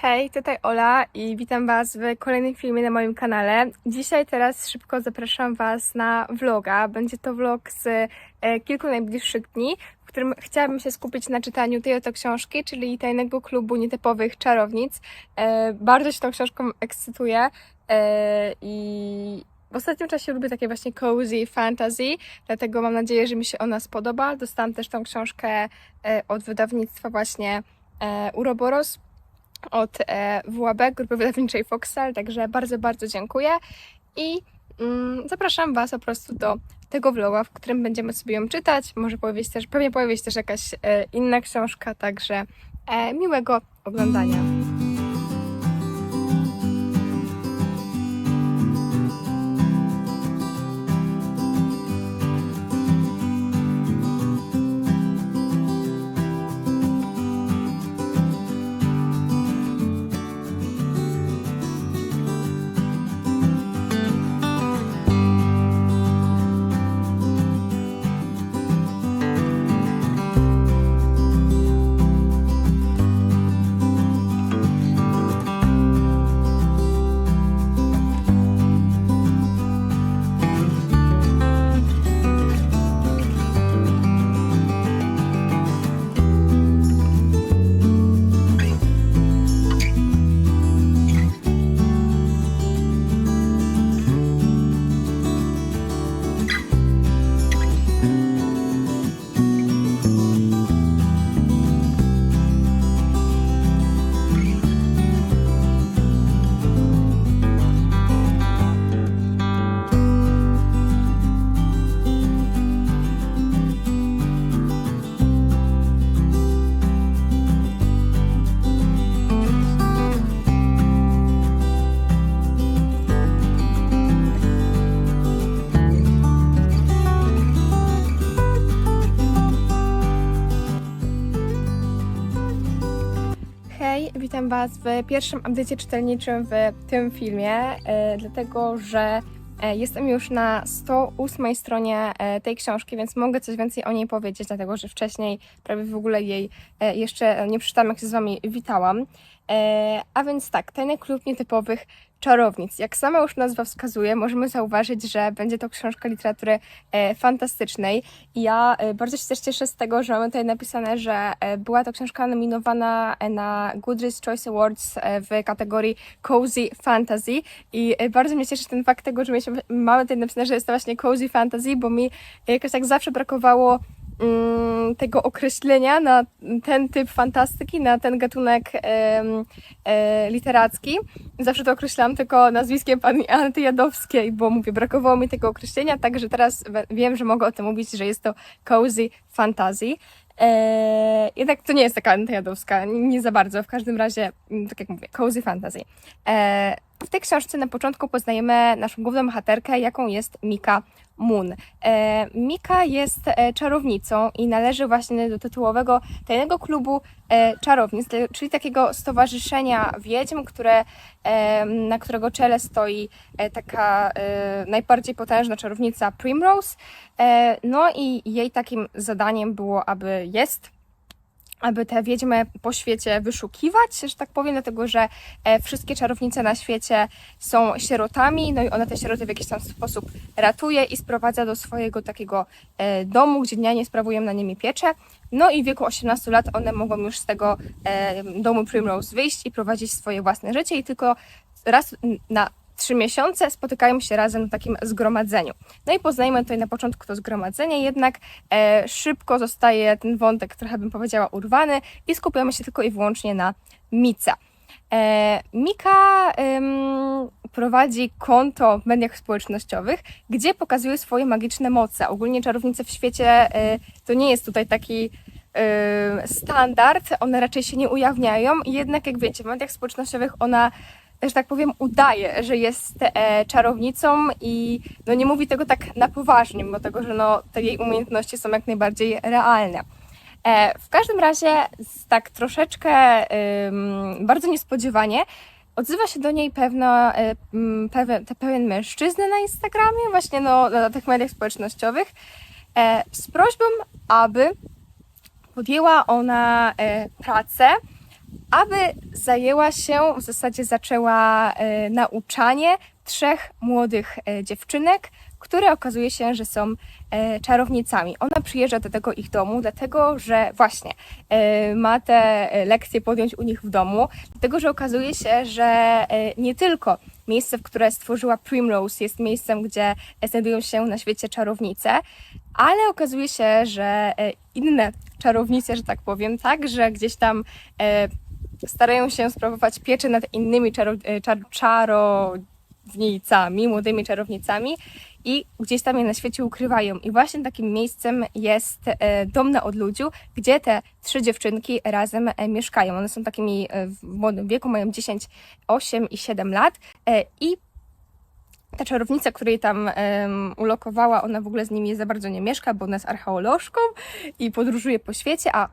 Hej, tutaj Ola i witam Was w kolejnym filmie na moim kanale. Dzisiaj teraz szybko zapraszam Was na vloga. Będzie to vlog z e, kilku najbliższych dni, w którym chciałabym się skupić na czytaniu tej oto książki, czyli Tajnego Klubu Nietypowych Czarownic. E, bardzo się tą książką ekscytuję e, i w ostatnim czasie lubię takie właśnie cozy fantasy, dlatego mam nadzieję, że mi się ona spodoba. Dostałam też tą książkę od wydawnictwa właśnie Uroboros od e, WAB, grupy wydawniczej Foxel, także bardzo, bardzo dziękuję i mm, zapraszam Was po prostu do tego vloga, w którym będziemy sobie ją czytać. Może pojawi też, pewnie pojawi się też jakaś e, inna książka, także e, miłego oglądania. Was w pierwszym update'cie czytelniczym w tym filmie, e, dlatego że e, jestem już na 108 stronie e, tej książki, więc mogę coś więcej o niej powiedzieć, dlatego że wcześniej prawie w ogóle jej jeszcze nie przeczytałam, jak się z Wami witałam. A więc tak, Tajny Klub Nietypowych Czarownic. Jak sama już nazwa wskazuje, możemy zauważyć, że będzie to książka literatury e, fantastycznej. I ja e, bardzo się też cieszę z tego, że mamy tutaj napisane, że e, była to książka nominowana na Goodreads Choice Awards w kategorii Cozy Fantasy. I bardzo mnie cieszy ten fakt tego, że mamy tutaj napisane, że jest to właśnie Cozy Fantasy, bo mi jakoś tak zawsze brakowało tego określenia na ten typ fantastyki, na ten gatunek e, literacki. Zawsze to określałam tylko nazwiskiem pani Anty Jadowskiej, bo mówię, brakowało mi tego określenia, także teraz wiem, że mogę o tym mówić, że jest to cozy fantasy. E, jednak to nie jest taka Anty Jadowska, nie, nie za bardzo, w każdym razie, mm, tak jak mówię, cozy fantasy. E, w tej książce na początku poznajemy naszą główną bohaterkę, jaką jest Mika Moon. E, Mika jest e, czarownicą i należy właśnie do tytułowego tajnego klubu e, czarownic, czyli takiego stowarzyszenia wiedźm, które, na którego czele stoi taka najbardziej potężna czarownica Primrose. No i jej takim zadaniem było, aby jest aby te wiedźmy po świecie wyszukiwać, że tak powiem, dlatego że e, wszystkie czarownice na świecie są sierotami, no i ona te sieroty w jakiś tam sposób ratuje i sprowadza do swojego takiego e, domu, gdzie dnianie sprawują na nimi pieczę. No i w wieku 18 lat one mogą już z tego e, domu Primrose wyjść i prowadzić swoje własne życie i tylko raz na trzy miesiące spotykają się razem na takim zgromadzeniu. No i poznajemy tutaj na początku to zgromadzenie, jednak e, szybko zostaje ten wątek, trochę bym powiedziała, urwany i skupiamy się tylko i wyłącznie na Mica. E, Mika ym, prowadzi konto w mediach społecznościowych, gdzie pokazuje swoje magiczne moce. Ogólnie czarownice w świecie y, to nie jest tutaj taki y, standard, one raczej się nie ujawniają, jednak jak wiecie, w mediach społecznościowych ona że tak powiem, udaje, że jest e, czarownicą i no, nie mówi tego tak na poważnie, mimo tego, że no, te jej umiejętności są jak najbardziej realne. E, w każdym razie, tak troszeczkę ym, bardzo niespodziewanie, odzywa się do niej pewna, e, m, pewien, pewien mężczyzna na Instagramie, właśnie no, na tych mediach społecznościowych, e, z prośbą, aby podjęła ona e, pracę aby zajęła się, w zasadzie zaczęła e, nauczanie trzech młodych e, dziewczynek, które okazuje się, że są e, czarownicami. Ona przyjeżdża do tego ich domu, dlatego że właśnie e, ma te e, lekcje podjąć u nich w domu, dlatego że okazuje się, że e, nie tylko miejsce, w które stworzyła Primrose jest miejscem, gdzie znajdują się na świecie czarownice, ale okazuje się, że e, inne czarownice, że tak powiem, także gdzieś tam e, starają się sprawować pieczę nad innymi czaro, e, czar, czarownicami, młodymi czarownicami i gdzieś tam je na świecie ukrywają. I właśnie takim miejscem jest dom na odludziu, gdzie te trzy dziewczynki razem mieszkają. One są takimi w młodym wieku, mają 10, 8 i 7 lat i ta czarownica, której tam em, ulokowała, ona w ogóle z nimi za bardzo nie mieszka, bo ona jest archeolożką i podróżuje po świecie, a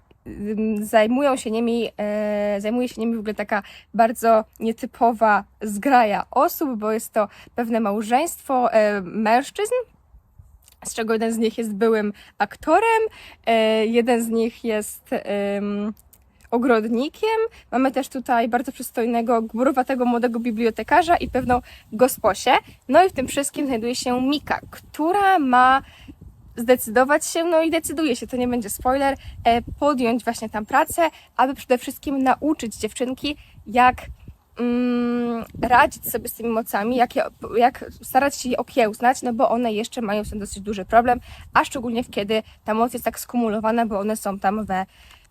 zajmują się nimi, e, zajmuje się nimi w ogóle taka bardzo nietypowa zgraja osób, bo jest to pewne małżeństwo e, mężczyzn, z czego jeden z nich jest byłym aktorem, e, jeden z nich jest em, ogrodnikiem. Mamy też tutaj bardzo przystojnego, gburowatego młodego bibliotekarza i pewną gosposię. No i w tym wszystkim znajduje się Mika, która ma zdecydować się, no i decyduje się, to nie będzie spoiler, e, podjąć właśnie tam pracę, aby przede wszystkim nauczyć dziewczynki, jak mm, radzić sobie z tymi mocami, jak, je, jak starać się je okiełznać, no bo one jeszcze mają z tym dosyć duży problem, a szczególnie kiedy ta moc jest tak skumulowana, bo one są tam we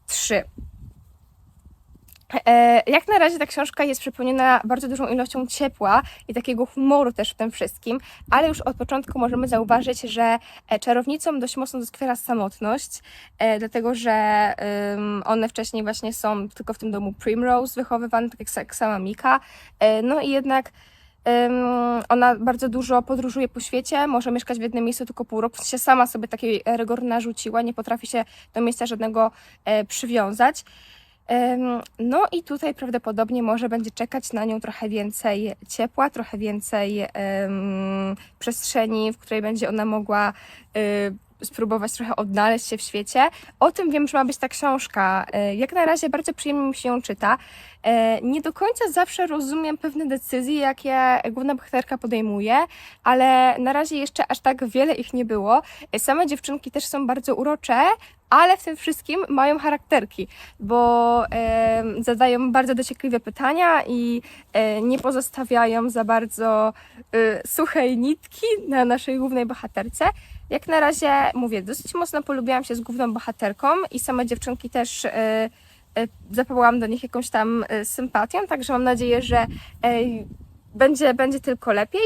trzy. E, Jak na razie ta książka jest przepełniona bardzo dużą ilością ciepła i takiego humoru też w tym wszystkim, ale już od początku możemy zauważyć, że e, czarownicom dość mocno doskwiera samotność, e, dlatego że one wcześniej właśnie są tylko w tym domu Primrose wychowywane, tak jak sa- jak sama Mika. No i jednak ona bardzo dużo podróżuje po świecie, może mieszkać w jednym miejscu tylko pół roku, w sensie sama sobie takiej rygory narzuciła, nie potrafi się do miejsca żadnego przywiązać. No i tutaj prawdopodobnie może będzie czekać na nią trochę więcej ciepła, trochę więcej przestrzeni, w której będzie ona mogła y, spróbować trochę odnaleźć się w świecie. O tym wiem, że ma być ta książka. E, Jak na razie bardzo przyjemnie mi się ją czyta. E, Nie do końca zawsze rozumiem pewne decyzje, jakie główna bohaterka podejmuje, ale na razie jeszcze aż tak wiele ich nie było. E, Same dziewczynki też są bardzo urocze, ale w tym wszystkim mają charakterki, bo e, zadają bardzo dociekliwe pytania i e, nie pozostawiają za bardzo e, suchej nitki na naszej głównej bohaterce. Jak na razie mówię, dosyć mocno polubiłam się z główną bohaterką i same dziewczynki też e, do nich jakąś tam sympatią, także mam nadzieję, że będzie, będzie tylko lepiej.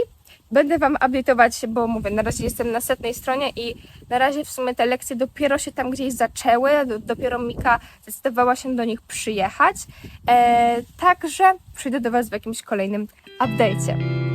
Będę Wam update'ować, bo mówię, na razie jestem na setnej stronie i na razie w sumie te lekcje dopiero się tam gdzieś zaczęły, do- dopiero Mika zdecydowała się do nich przyjechać. E, także przyjdę do Was w jakimś kolejnym update'cie.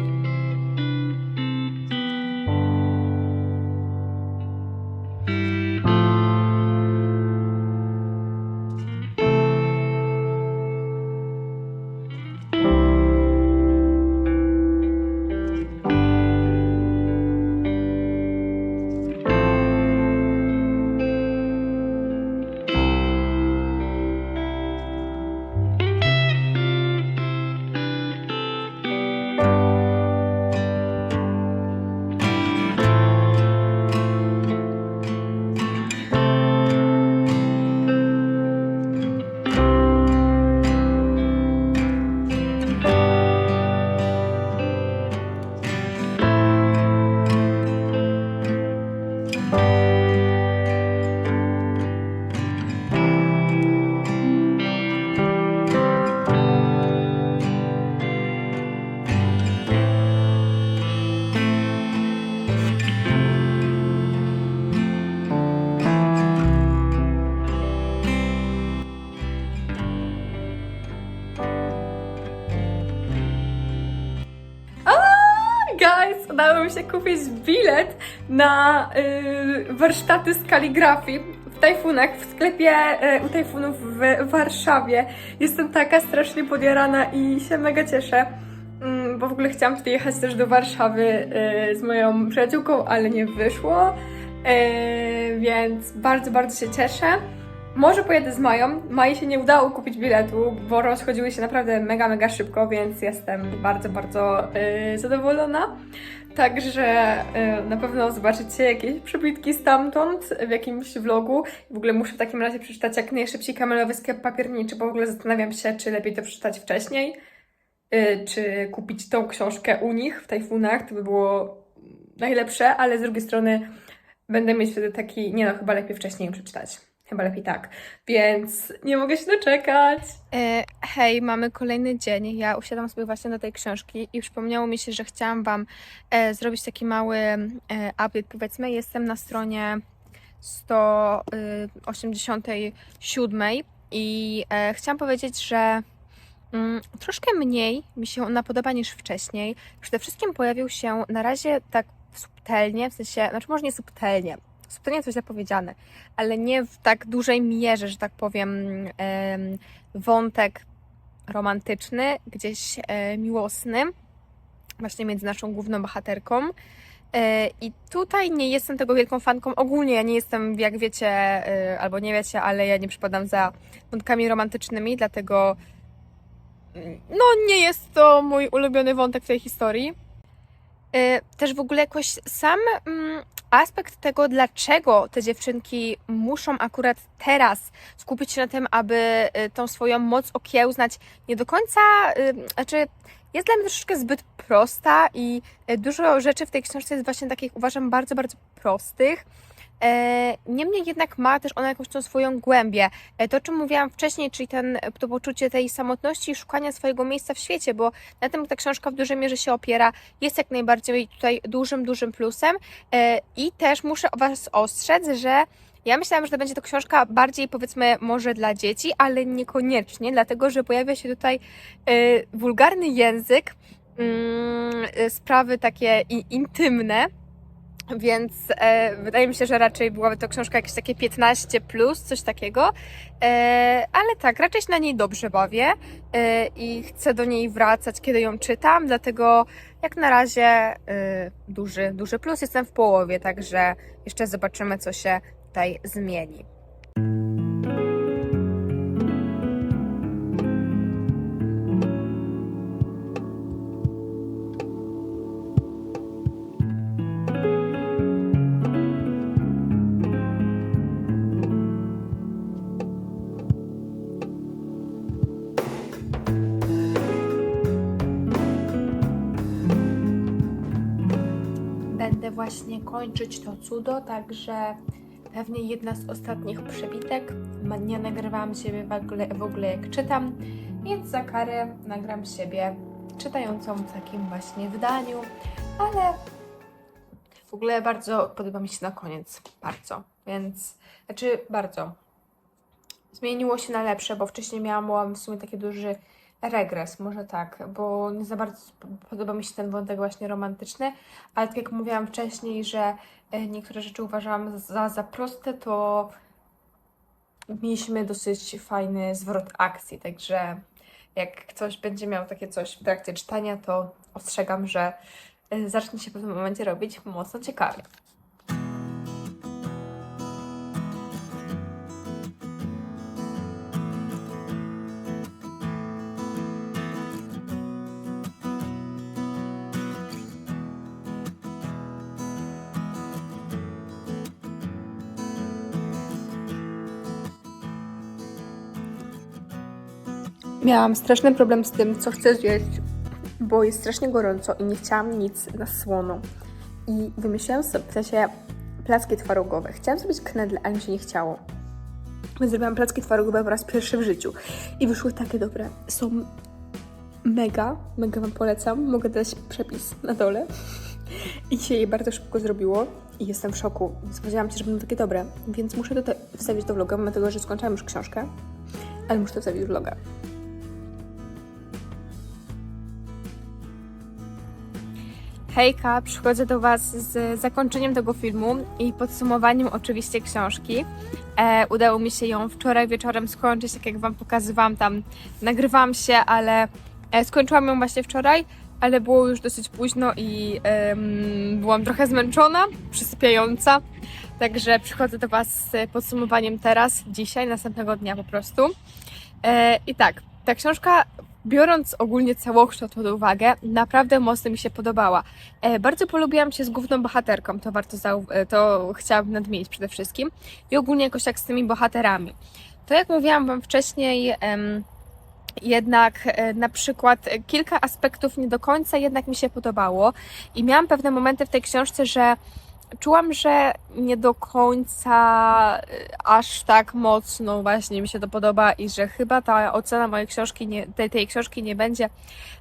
Się kupić bilet na y, warsztaty z kaligrafii w Tajfunach, w sklepie y, u Tajfunów w Warszawie. Jestem taka strasznie podjarana i się mega cieszę, mm, bo w ogóle chciałam tutaj jechać też do Warszawy y, z moją przyjaciółką, ale nie wyszło, y, więc bardzo, bardzo się cieszę. Może pojadę z Mają. Mai się nie udało kupić biletu, bo rozchodziły się naprawdę mega, mega szybko, więc jestem bardzo, bardzo yy, zadowolona. Także yy, na pewno zobaczycie jakieś przebitki stamtąd w jakimś vlogu. W ogóle muszę w takim razie przeczytać jak najszybciej kamelowy sklep papierniczy, bo w ogóle zastanawiam się, czy lepiej to przeczytać wcześniej, yy, czy kupić tą książkę u nich w Tajfunach. To by było najlepsze, ale z drugiej strony będę mieć wtedy taki, nie no, chyba lepiej wcześniej przeczytać. Chyba lepiej tak. Więc nie mogę się doczekać. E, hej, mamy kolejny dzień. Ja usiadłam sobie właśnie do tej książki i przypomniało mi się, że chciałam Wam e, zrobić taki mały e, update. Powiedzmy, jestem na stronie 187 i e, chciałam powiedzieć, że mm, troszkę mniej mi się ona podoba niż wcześniej. Przede wszystkim pojawił się na razie tak subtelnie, w sensie, znaczy może nie subtelnie, subtelnie coś zapowiedziane, ale nie w tak dużej mierze, że tak powiem, em, wątek romantyczny, gdzieś e, miłosny, właśnie między naszą główną bohaterką. E, I tutaj nie jestem tego wielką fanką. Ogólnie ja nie jestem, jak wiecie, e, albo nie wiecie, ale ja nie przypadam za wątkami romantycznymi, dlatego mm, no nie jest to mój ulubiony wątek w tej historii. E, Też w ogóle jakoś sam mm, aspekt tego, dlaczego te dziewczynki muszą akurat teraz skupić się na tym, aby y, tą swoją moc okiełznać, nie do końca, y, znaczy jest dla mnie troszeczkę zbyt prosta i y, dużo rzeczy w tej książce jest właśnie takich, uważam, bardzo, bardzo prostych. E, Niemniej jednak ma też ona jakąś tą swoją głębię. E, To, o czym mówiłam wcześniej, czyli ten, to poczucie tej samotności i szukania swojego miejsca w świecie, bo na tym ta książka w dużej mierze się opiera, jest jak najbardziej tutaj dużym, dużym plusem. E, I też muszę Was ostrzec, że ja myślałam, że to będzie to książka bardziej powiedzmy może dla dzieci, ale niekoniecznie, dlatego że pojawia się tutaj wulgarny język, mm, sprawy takie intymne. Więc e, wydaje mi się, że raczej byłaby to książka jakieś takie 15 plus, coś takiego. E, ale tak, raczej się na niej dobrze bawię e, i chcę do niej wracać, kiedy ją czytam, dlatego jak na razie e, duży, duży plus. Jestem w połowie, także jeszcze zobaczymy, co się tutaj zmieni. Właśnie kończyć to cudo, także pewnie jedna z ostatnich przebitek. Nie nagrywałam siebie w ogóle, w ogóle jak czytam, więc za karę nagram siebie czytającą w takim właśnie wydaniu, ale w ogóle bardzo podoba mi się na koniec, bardzo, więc, znaczy bardzo. Zmieniło się na lepsze, bo wcześniej miałam w sumie taki duży regres, może tak, bo nie za bardzo podoba mi się ten wątek właśnie romantyczny, ale tak jak mówiłam wcześniej, że e, niektóre rzeczy uważałam za, za proste, to mieliśmy dosyć fajny zwrot akcji, także jak ktoś będzie miał takie coś w trakcie czytania, to ostrzegam, że e, zacznie się w pewnym momencie robić mocno ciekawie. Miałam straszny problem z tym, co chcę zjeść, bo jest strasznie gorąco i nie chciałam nic na słono. I wymyślałam sobie, w sensie placki twarogowe. Chciałam zrobić knedle, ale mi się nie chciało. Zrobiłam placki twarogowe po raz pierwszy w życiu. I wyszły takie dobre. Są mega, mega Wam polecam. Mogę dać przepis na dole. I się je bardzo szybko zrobiło. I jestem w szoku. Spodziewałam się, że będą takie dobre. Więc muszę tutaj wstawić do vloga, mimo tego, że skończyłam już książkę. Ale muszę to wstawić do vloga. Hejka, przychodzę do Was z zakończeniem tego filmu i podsumowaniem oczywiście książki. E, udało mi się ją wczoraj wieczorem skończyć, tak jak Wam pokazywałam tam. Nagrywałam się, ale e, skończyłam ją właśnie wczoraj. ale było już dosyć późno i em, byłam trochę zmęczona, przysypiająca. Także przychodzę do Was z podsumowaniem teraz, dzisiaj, następnego dnia po prostu. E, I tak, ta książka, biorąc ogólnie całokształt pod uwagę, naprawdę mocno mi się podobała. E, bardzo polubiłam się z główną bohaterką, to warto e, to chciałabym nadmienić przede wszystkim. I ogólnie jakoś tak z tymi bohaterami. To jak mówiłam Wam wcześniej, jednak e, na przykład kilka aspektów nie do końca jednak mi się podobało i miałam pewne momenty w tej książce, że czułam, że nie do końca e, aż tak mocno właśnie mi się to podoba i że chyba ta ocena mojej książki, nie, tej, tej książki nie będzie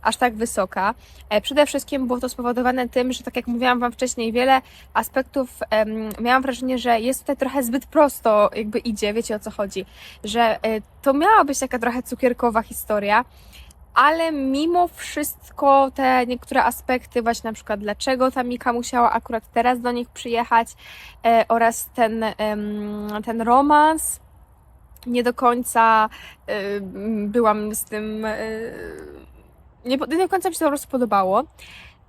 aż tak wysoka. E, Przede wszystkim było to spowodowane tym, że tak jak mówiłam Wam wcześniej, wiele aspektów em, miałam wrażenie, że jest tutaj trochę zbyt prosto jakby idzie, wiecie o co chodzi, że e, to miała być taka trochę cukierkowa historia, ale mimo wszystko te niektóre aspekty, właśnie na przykład dlaczego ta Mika musiała akurat teraz do nich przyjechać e, oraz ten, ten romans, nie do końca e, byłam z tym, e, nie, nie do końca mi się to po prostu podobało.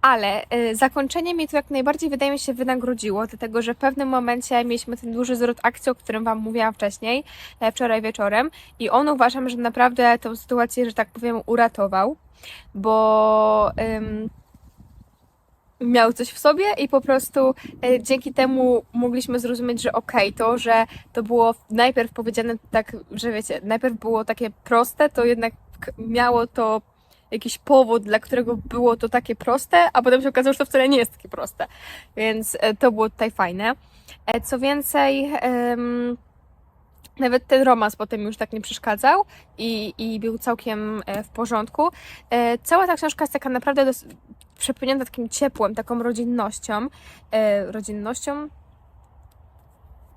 Ale e, zakończenie mi to jak najbardziej wydaje mi się wynagrodziło, dlatego że w pewnym momencie mieliśmy ten duży zwrot akcji, o którym Wam mówiłam wcześniej, e, wczoraj wieczorem i on uważam, że naprawdę tę sytuację, że tak powiem, uratował, bo ym, miał coś w sobie i po prostu e, dzięki temu mogliśmy zrozumieć, że okej, to, że to było najpierw powiedziane tak, że wiecie, najpierw było takie proste, to jednak miało to jakiś powód, dla którego było to takie proste, a potem się okazało, że to wcale nie jest takie proste. Więc e, to było tutaj fajne. E, Co więcej, nawet ten romans potem już tak nie przeszkadzał i, i był całkiem e, w porządku. Cała ta książka jest taka naprawdę dos- przepełniona takim ciepłem, taką rodzinnością. Rodzinnością?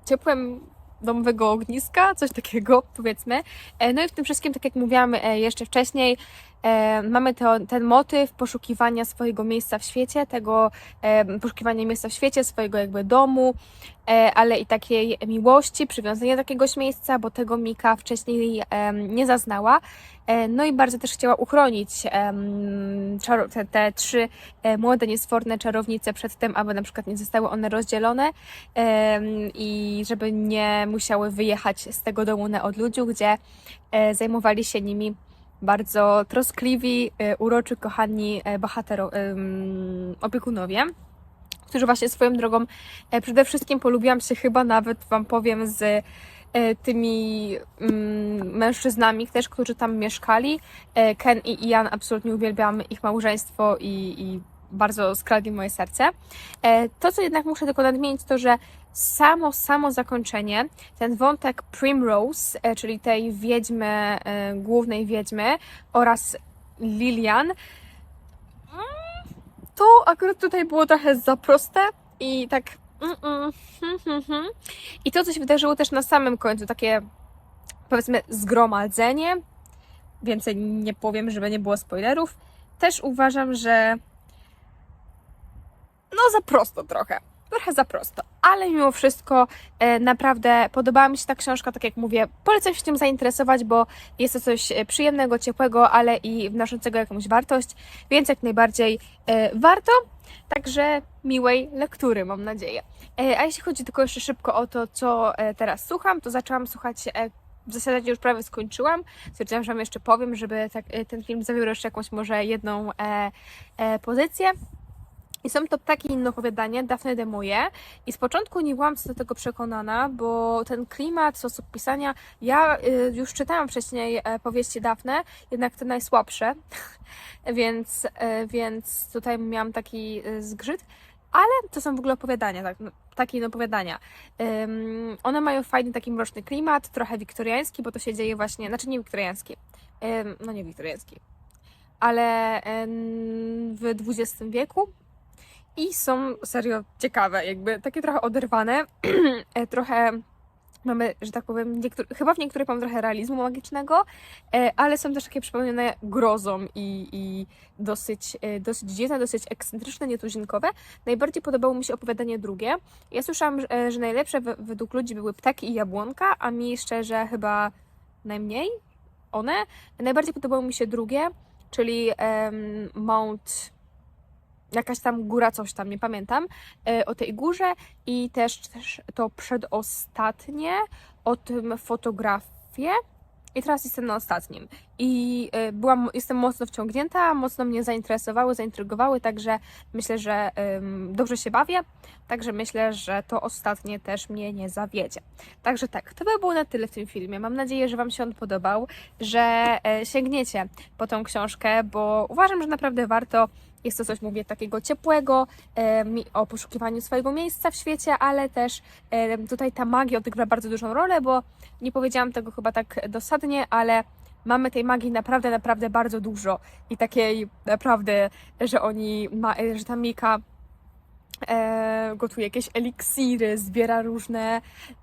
Ciepłem domowego ogniska, coś takiego powiedzmy. No i w tym wszystkim, tak jak mówiłam jeszcze wcześniej, e, mamy to, ten motyw poszukiwania swojego miejsca w świecie, tego e, poszukiwania miejsca w świecie, swojego jakby domu, e, ale i takiej miłości, przywiązania do jakiegoś miejsca, bo tego Mika wcześniej em, nie zaznała. E, No i bardzo też chciała uchronić czaro- te, te trzy e, młode, niesforne czarownice przed tym, aby na przykład nie zostały one rozdzielone em, i żeby nie musiały wyjechać z tego domu na odludziu, gdzie e, zajmowali się nimi bardzo troskliwi, e, uroczy, kochani e, bohatero, opiekunowie którzy właśnie swoją drogą e, przede wszystkim polubiłam się chyba nawet, Wam powiem, z tymi mm, mężczyznami też, którzy tam mieszkali. Ken i Ian, absolutnie uwielbiam ich małżeństwo i, i bardzo skradli moje serce. E, To, co jednak muszę tylko nadmienić, to, że samo, samo zakończenie, ten wątek Primrose, e, czyli tej wiedźmy, e, głównej wiedźmy oraz Lilian, to akurat tutaj było trochę za proste i tak. Mm, mm. I to, co się wydarzyło też na samym końcu, takie powiedzmy zgromadzenie. Więcej nie powiem, żeby nie było spoilerów. Też uważam, że no za prosto trochę. Trochę za prosto, ale mimo wszystko e, naprawdę podobała mi się ta książka, tak jak mówię, polecam się tym zainteresować, bo jest to coś e, przyjemnego, ciepłego, ale i wnoszącego jakąś wartość, więc jak najbardziej e, warto. Także miłej lektury, mam nadzieję. E, a jeśli chodzi tylko jeszcze szybko o to, co e, teraz słucham, to zaczęłam słuchać. E, w zasadzie już prawie skończyłam. Stwierdziłam, że Wam jeszcze powiem, żeby tak, e, ten film zawierał jeszcze jakąś może jedną e, e, pozycję. I są to takie inne opowiadanie, Daphne de Moje. I z początku nie byłam co do tego przekonana, bo ten klimat, sposób pisania, ja y, już czytałam wcześniej e, powieści Daphne, jednak te najsłabsze, więc, y, więc tutaj miałam taki y, zgrzyt. Ale to są w ogóle opowiadania, tak, no, takie inne opowiadania. Ym, one mają fajny taki mroczny klimat, trochę wiktoriański, bo to się dzieje właśnie, znaczy nie wiktoriański, ym, no nie wiktoriański, ale w XX wieku, i są serio ciekawe, jakby takie trochę oderwane, e, trochę mamy, że tak powiem, niektóry, chyba w niektórych mam trochę realizmu magicznego, e, ale są też takie przypomniane grozą i, i dosyć, e, dosyć dziwne, dosyć ekscentryczne, nietuzinkowe. Najbardziej podobało mi się opowiadanie drugie. Ja słyszałam, że, że najlepsze we- według ludzi były ptaki i jabłonka, a mi szczerze chyba najmniej one. Najbardziej podobało mi się drugie, czyli em, Mount jakaś tam góra, coś tam, nie pamiętam, e, o tej górze i też, też to przedostatnie, o tym fotografię. I teraz jestem na ostatnim. I e, byłam, jestem mocno wciągnięta, mocno mnie zainteresowały, zaintrygowały, także myślę, że dobrze się bawię. Także myślę, że to ostatnie też mnie nie zawiedzie. Także tak, to by było na tyle w tym filmie. Mam nadzieję, że Wam się on podobał, że e, sięgniecie po tą książkę, bo uważam, że naprawdę warto. Jest to coś, mówię, takiego ciepłego, e, o poszukiwaniu swojego miejsca w świecie, ale też e, tutaj ta magia odgrywa bardzo dużą rolę, bo nie powiedziałam tego chyba tak dosadnie, ale mamy tej magii naprawdę, naprawdę bardzo dużo i takiej naprawdę, że oni, ma, że ta Mika e, gotuje jakieś eliksiry, zbiera różne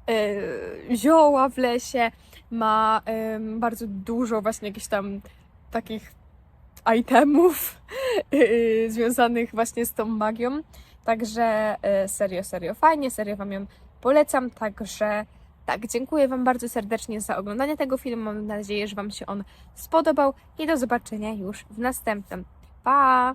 e, zioła w lesie, ma em, bardzo dużo właśnie jakichś tam takich itemów e, związanych właśnie z tą magią. Także e, serio, serio fajnie, serio Wam ją polecam. Także tak, dziękuję Wam bardzo serdecznie za oglądanie tego filmu. Mam nadzieję, że Wam się on spodobał i do zobaczenia już w następnym. Pa!